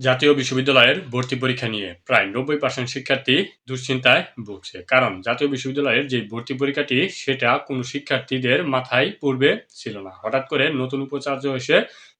জাতীয় বিশ্ববিদ্যালয়ের ভর্তি পরীক্ষা নিয়ে প্রায় নব্বই পার্সেন্ট শিক্ষার্থী দুশ্চিন্তায় ভুগছে। কারণ জাতীয় বিশ্ববিদ্যালয়ের যে ভর্তি পরীক্ষাটি, সেটা কোনো শিক্ষার্থীদের মাথায় পূর্বে ছিল না। হঠাৎ করে নতুন উপাচার্য এসে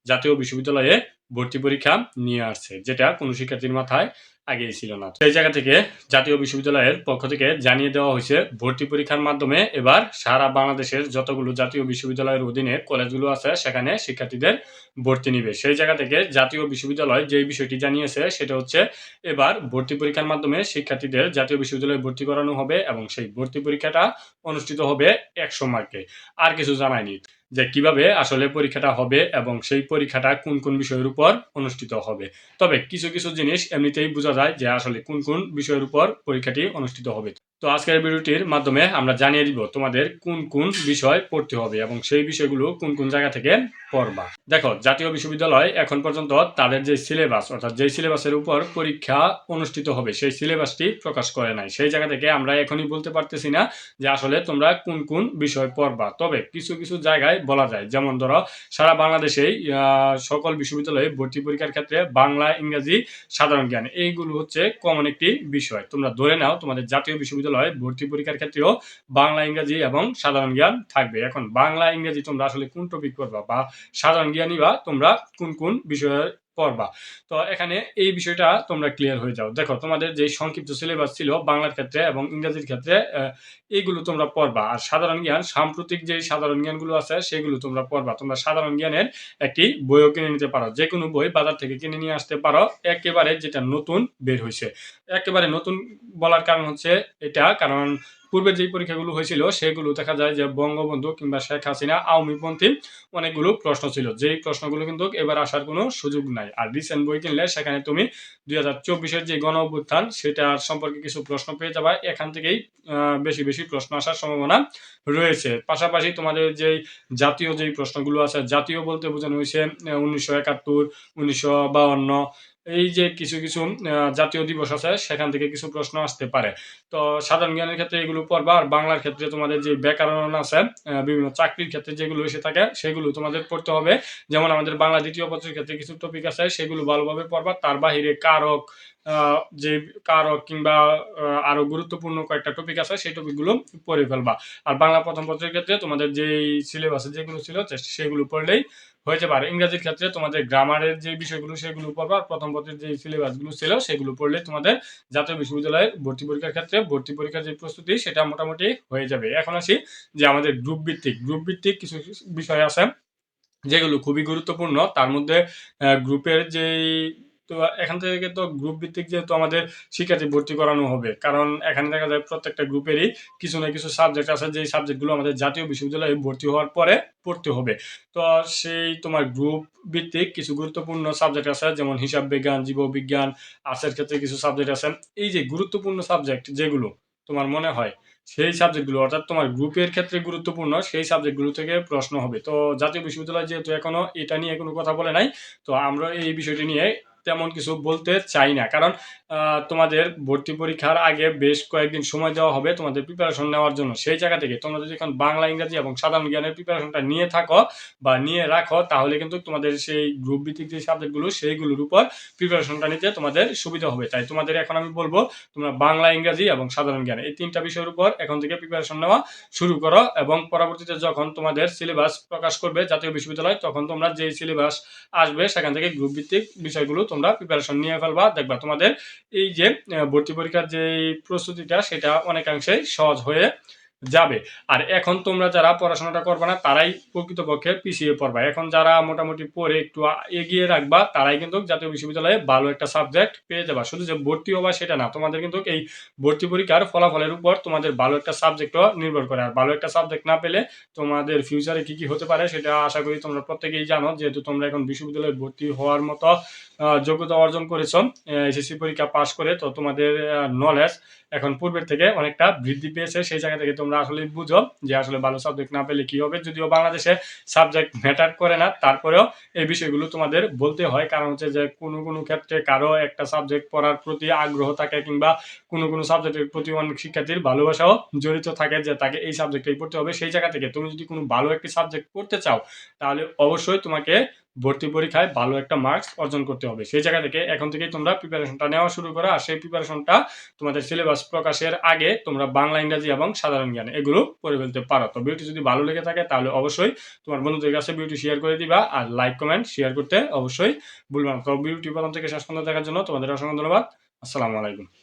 জাতীয় বিশ্ববিদ্যালয়ে ভর্তি পরীক্ষা নিয়ে আসছে, যেটা কোনো শিক্ষার্থীর মাথায় আগেই ছিল না। সেই জায়গা থেকে জাতীয় বিশ্ববিদ্যালয়ের পক্ষ থেকে জানিয়ে দেওয়া হয়েছে, ভর্তি পরীক্ষার মাধ্যমে এবার সারা বাংলাদেশের যতগুলো জাতীয় বিশ্ববিদ্যালয়ের অধীনে কলেজগুলো আছে, সেখানে শিক্ষার্থীদের ভর্তি নিবে। সেই জায়গা থেকে জাতীয় বিশ্ববিদ্যালয় যে বিষয়টি জানিয়েছে, সেটা হচ্ছে এবার ভর্তি পরীক্ষার মাধ্যমে শিক্ষার্থীদের জাতীয় বিশ্ববিদ্যালয়ে ভর্তি করানো হবে এবং সেই ভর্তি পরীক্ষাটা অনুষ্ঠিত হবে একশো মার্কে। আর কিছু জানায়নি। যে কীভাবে আসলে পরীক্ষাটা হবে এবং সেই পরীক্ষাটা কোন কোন বিষয়ের উপর অনুষ্ঠিত হবে। তবে কিছু কিছু জিনিস এমনিতেই বোঝা যায় যে আসলে কোন কোন বিষয়ের উপর পরীক্ষাটি অনুষ্ঠিত হবে। তো আজকের ভিডিওটির মাধ্যমে আমরা জানিয়ে দিব তোমাদের কোন কোন বিষয় পড়তে হবে এবং সেই বিষয়গুলো কোন কোন জায়গা থেকে পড়বা। দেখো, জাতীয় বিশ্ববিদ্যালয় এখন পর্যন্ত তাদের যে সিলেবাস, অর্থাৎ যেই সিলেবাসের উপর পরীক্ষা অনুষ্ঠিত হবে, সেই সিলেবাসটি প্রকাশ করে নাই। সেই জায়গা থেকে আমরা এখনই বলতে পারতেছি না যে আসলে তোমরা কোন কোন বিষয় পড়বা। তবে কিছু কিছু জায়গায় বলা যায়, যেমন ধরো, সারা বাংলাদেশেই সকল বিশ্ববিদ্যালয়ে ভর্তি পরীক্ষার ক্ষেত্রে বাংলা, ইংরেজি, সাধারণ জ্ঞান, এইগুলো হচ্ছে কমন একটি বিষয়। তোমরা ধরে নাও, তোমাদের জাতীয় বিশ্ববিদ্যালয়ে ভর্তি পরীক্ষার ক্ষেত্রেও বাংলা, ইংরাজি এবং সাধারণ জ্ঞান থাকবে। এখন বাংলা, ইংরাজি তোমরা আসলে কোন টপিক পড়বা বা সাধারণ জ্ঞানই বা তোমরা কোন কোন বিষয়ে পড়বা। তো এখানে এই বিষয়টা তোমরা ক্লিয়ার হয়ে যাও। দেখো, তোমাদের যে সংক্ষিপ্ত সিলেবাস ছিল বাংলার ক্ষেত্রে এবং ইংরেজির ক্ষেত্রে এইগুলো তোমরা পড়বা। আর সাধারণ জ্ঞান, সাম্প্রতিক যে সাধারণ জ্ঞানগুলো আছে, সেগুলো তোমরা পড়বা। তোমরা সাধারণ জ্ঞানের একটি বইও কিনে নিতে পারো। যে কোনো বই বাজার থেকে কিনে নিয়ে আসতে পারো। একেবারে যেটা নতুন বের হয়েছে একেবারে নতুন বলার কারণ হচ্ছে এটা। কারণ পূর্বের যে পরীক্ষাগুলো হয়েছিল, সেগুলো দেখা যায় যে বঙ্গবন্ধু কিংবা শেখ হাসিনা আওয়ামীপন্থী অনেকগুলো প্রশ্ন ছিল। যেই প্রশ্নগুলো কিন্তু এবার আসার কোনো সুযোগ নাই। আর রিসেন্ট বই কিনলে সেখানে তুমি দুই হাজার চব্বিশের যে গণ অভ্যুত্থান, সেটার সম্পর্কে কিছু প্রশ্ন পেয়ে যাবা। এখান থেকেই বেশি বেশি প্রশ্ন আসার সম্ভাবনা রয়েছে। পাশাপাশি তোমাদের যেই জাতীয় যেই প্রশ্নগুলো আছে, জাতীয় বলতে বোঝানো হয়েছে, উনিশশো একাত্তর, উনিশশো বাউন্ন এই যে কিছু কিছু জাতীয় দিবস আছে, সেখান থেকে কিছু প্রশ্ন আসতে পারে। তো সাধারণ জ্ঞানের ক্ষেত্রে এগুলো পড়বা, আর বাংলার ক্ষেত্রে তোমাদের যে ব্যাকরণ আছে বিভিন্ন চাকরির ক্ষেত্রে যেগুলো এসে থাকে, সেগুলো তোমাদের পড়তে হবে। যেমন আমাদের বাংলা দ্বিতীয় পত্রের ক্ষেত্রে কিছু টপিক আছে, সেগুলো ভালোভাবে পড়বা। তার বাহিরে কারক যে কারক কিংবা আরও গুরুত্বপূর্ণ কয়েকটা টপিক আছে, সেই টপিকগুলো পড়ে ফেলবা। আর বাংলা প্রথম পত্রের ক্ষেত্রে তোমাদের যেই সিলেবাসে যেগুলো ছিল সেগুলো পড়লেই হয়ে পারে ইংরেজির ক্ষেত্রে তোমাদের গ্রামারের যে বিষয়গুলো, সেগুলো পড়বা। প্রথম পথের যে সিলেবাসগুলো ছিল, সেগুলো পড়লে তোমাদের জাতীয় বিশ্ববিদ্যালয়ের ভর্তি পরীক্ষার ক্ষেত্রে ভর্তি পরীক্ষার যে প্রস্তুতি, সেটা মোটামুটি হয়ে যাবে। এখন আসি যে আমাদের গ্রুপ ভিত্তিক। গ্রুপ ভিত্তিক কিছু বিষয় আছে যেগুলো খুবই গুরুত্বপূর্ণ। তার মধ্যে গ্রুপের যেই তো এখান থেকে তো গ্রুপ ভিত্তিক যেহেতু আমাদের শিক্ষার্থী ভর্তি করানো হবে, কারণ এখানে দেখা যায় প্রত্যেকটা গ্রুপেরই কিছু না কিছু সাবজেক্ট আছে, যেই সাবজেক্টগুলো আমাদের জাতীয় বিশ্ববিদ্যালয়ে ভর্তি হওয়ার পরে পড়তে হবে। তো সেই তোমার গ্রুপ ভিত্তিক কিছু গুরুত্বপূর্ণ সাবজেক্ট আছে, যেমন হিসাব বিজ্ঞান, জীববিজ্ঞান আর্টসের ক্ষেত্রে কিছু সাবজেক্ট আছে। এই যে গুরুত্বপূর্ণ সাবজেক্ট যেগুলো তোমার মনে হয়, সেই সাবজেক্টগুলো অর্থাৎ তোমার গ্রুপের ক্ষেত্রে গুরুত্বপূর্ণ, সেই সাবজেক্টগুলো থেকে প্রশ্ন হবে। তো জাতীয় বিশ্ববিদ্যালয় যেহেতু এখনও এটা নিয়ে কোনো কথা বলে নাই, তো আমরা এই বিষয়টি নিয়ে তেমন কিছু বলতে চাই না। কারণ তোমাদের ভর্তি পরীক্ষার আগে বেশ কয়েকদিন সময় দেওয়া হবে তোমাদের প্রিপারেশন নেওয়ার জন্য। সেই জায়গা থেকে তোমরা যদি এখন বাংলা, ইংরাজি এবং সাধারণ জ্ঞানের প্রিপারেশনটা নিয়ে থাকো বা নিয়ে রাখো, তাহলে কিন্তু তোমাদের সেই গ্রুপ ভিত্তিক যে সাবজেক্টগুলো সেইগুলোর উপর প্রিপারেশনটা নিতে তোমাদের সুবিধা হবে। তাই তোমাদের এখন আমি বলব, তোমরা বাংলা, ইংরাজি এবং সাধারণ জ্ঞান এই তিনটা বিষয়ের উপর এখন থেকে প্রিপারেশন নেওয়া শুরু করো এবং পরবর্তীতে যখন তোমাদের সিলেবাস প্রকাশ করবে জাতীয় বিশ্ববিদ্যালয়, তখন তোমরা যেই সিলেবাস আসবে, সেখান থেকে গ্রুপ ভিত্তিক বিষয়গুলো তোমরা প্রিপারেশন নিয়ে ফেলবা। দেখবা তোমাদের এই যে ভর্তি পরীক্ষার যে প্রস্তুতিটা, সেটা অনেকাংশেই সহজ হয়ে যাবে। আর এখন তোমরা যারা পড়াশোনাটা করবে না, তারাই প্রকৃতপক্ষে পিছিয়ে পড়বা। এখন যারা মোটামুটি পড়ে একটু এগিয়ে রাখবা, তারাই কিন্তু জাতীয় বিশ্ববিদ্যালয়ে ভালো একটা সাবজেক্ট পেয়ে যাবা। শুধু যে ভর্তি হবা সেটা না, তোমাদের কিন্তু এই ভর্তি পরীক্ষার ফলাফলের উপর তোমাদের ভালো একটা সাবজেক্টও নির্ভর করে। আর ভালো একটা সাবজেক্ট না পেলে তোমাদের ফিউচারে কি কি হতে পারে সেটা আশা করি তোমরা প্রত্যেকেই জানো। যেহেতু তোমরা এখন বিশ্ববিদ্যালয়ে ভর্তি হওয়ার মতো যোগ্যতা অর্জন করেছ এসএসসি পরীক্ষা পাশ করে, তো তোমাদের নলেজ এখন পূর্বের থেকে অনেকটা বৃদ্ধি পেয়েছে। সেই জায়গা থেকে তোমরা আসলে বুঝো যে আসলে ভালো সাবজেক্ট না পেলে কি হবে। যদিও বাংলাদেশে সাবজেক্ট ম্যাটার করে না, তারপরেও এই বিষয়গুলো তোমাদের বলতে হয়। কারণ হচ্ছে যে কোনো কোনো ক্ষেত্রে কারও একটা সাবজেক্ট পড়ার প্রতি আগ্রহ থাকে কিংবা কোনো কোনো সাবজেক্টের প্রতি অনেক শিক্ষার্থীর ভালোবাসাও জড়িত থাকে যে তাকে এই সাবজেক্টটাই পড়তে হবে। সেই জায়গা থেকে তুমি যদি কোনো ভালো একটি সাবজেক্ট পড়তে চাও, তাহলে অবশ্যই তোমাকে ভর্তি পরীক্ষায় ভালো একটা মার্কস অর্জন করতে হবে। সেই জায়গা থেকে এখন থেকেই তোমরা প্রিপারেশনটা নেওয়া শুরু করো। আর সেই প্রিপারেশনটা তোমাদের সিলেবাস প্রকাশের আগে তোমরা বাংলা, ইংরাজি এবং সাধারণ জ্ঞান এগুলো পড়ে ফেলতে পারো। তো ভিডিওটি যদি ভালো লেগে থাকে তাহলে অবশ্যই তোমার বন্ধুদের কাছে ভিডিওটি শেয়ার করে দিবা আর লাইক কমেন্ট শেয়ার করতে অবশ্যই ভুলবে না। তো ভিডিওটি প্রথম থেকে শেষ পর্যন্ত দেখার জন্য তোমাদের অসংখ্য ধন্যবাদ। আসসালামু আলাইকুম।